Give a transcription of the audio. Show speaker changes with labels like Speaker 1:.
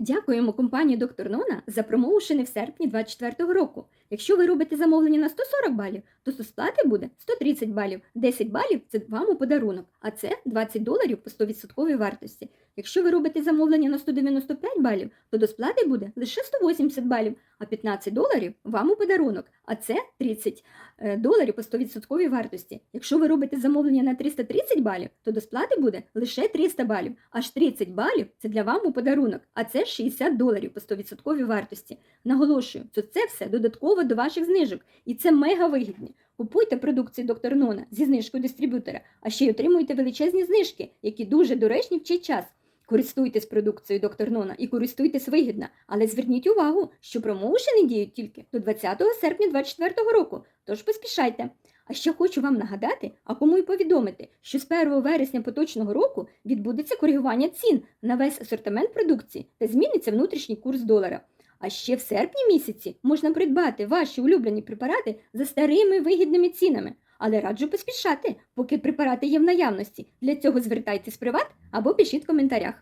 Speaker 1: Дякуємо компанії Доктор Нона за промоушени в серпні 2024 року. Якщо ви робите замовлення на 140 балів, то до сплати буде 130 балів. 10 балів це вам у подарунок, а це 20 доларів по 100% вартості. Якщо ви робите замовлення на 195 балів, то до сплати буде лише 180 балів, а 15 доларів вам у подарунок, а це 30 е, доларів по 100% вартості. Якщо ви робите замовлення на 330 балів, то до сплати буде лише 300 балів, аж 30 балів це для вам у подарунок, а це 60 доларів по 100% вартості. Наголошую, що це все додатково до ваших знижок, і це мега вигідно. Купуйте продукцію доктор Нона зі знижкою дистриб'ютора, а ще й отримуйте величезні знижки, які дуже доречні в цей час. Користуйтесь продукцією доктор Нона і користуйтесь вигідно, але зверніть увагу, що промоушени діють тільки до 20 серпня 2024 року, тож поспішайте. А ще хочу вам нагадати, а кому й повідомити, що з 1 вересня поточного року відбудеться коригування цін на весь асортимент продукції та зміниться внутрішній курс долара. А ще в серпні місяці можна придбати ваші улюблені препарати за старими вигідними цінами. Але раджу поспішати, поки препарати є в наявності. Для цього звертайтесь в приват або пишіть в коментарях.